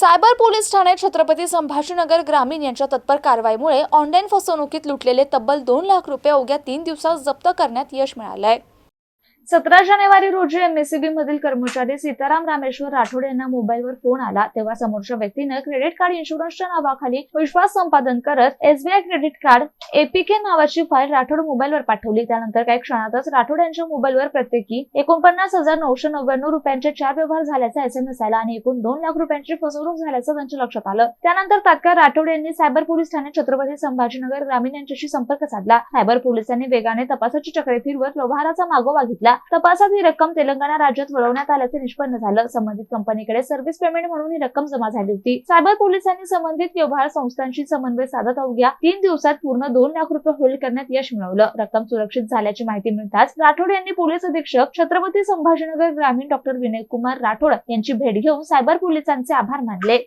Cyber police ठाणे छत्रपती संभाजीनगर ग्रामीण यांच्या तत्पर कारवाईमुळे ऑनलाईन फसवणुकीत लुटलेले तब्बल दोन लाख रुपये अवघ्या तीन दिवसात जप्त करण्यात यश मिळालंय. सतरा जानेवारी रोजी एमएससीबी मधील कर्मचारी सीताराम रामेश्वर राठोड यांना मोबाईलवर फोन आला. तेव्हा समोरच्या व्यक्तीनं क्रेडिट कार्ड इन्शुरन्सच्या नावाखाली विश्वास संपादन करत एसबीआय क्रेडिट कार्ड एपीके नावाची फाईल राठोड मोबाईलवर पाठवली. त्यानंतर काही क्षणातच राठोड यांच्या मोबाईलवर प्रत्येकी एकोणपन्नास हजार नऊशे नव्याण्णव रुपयांचे चार व्यवहार झाल्याचा एसएमएस आला आणि एकूण दोन लाख रुपयांची फसवणूक झाल्याचं त्यांच्या लक्षात आलं. त्यानंतर तात्काळ राठोड यांनी सायबर पोलीस ठाणे छत्रपती संभाजीनगर ग्रामीण यांच्याशी संपर्क साधला. सायबर पोलिसांनी वेगाने तपासाची चक्रे फिरवत व्यवहाराचा मागोवा घेतला. तपासात ही रक्कम तेलंगणा राज्यात वळवण्यात आल्याचे निष्पन्न झालं. संबंधित कंपनीकडे सर्व्हिस पेमेंट म्हणून ही रक्कम जमा झाली होती. सायबर पोलिसांनी संबंधित व्यवहार संस्थांशी समन्वय साधत अवघ्या तीन दिवसात पूर्ण दोन लाख रुपये होल्ड करण्यात यश मिळवलं. रक्कम सुरक्षित झाल्याची माहिती मिळताच राठोड यांनी पोलीस अधीक्षक छत्रपती संभाजीनगर ग्रामीण डॉक्टर विनय कुमार राठोड यांची भेट घेऊन सायबर पोलिसांचे आभार मानले.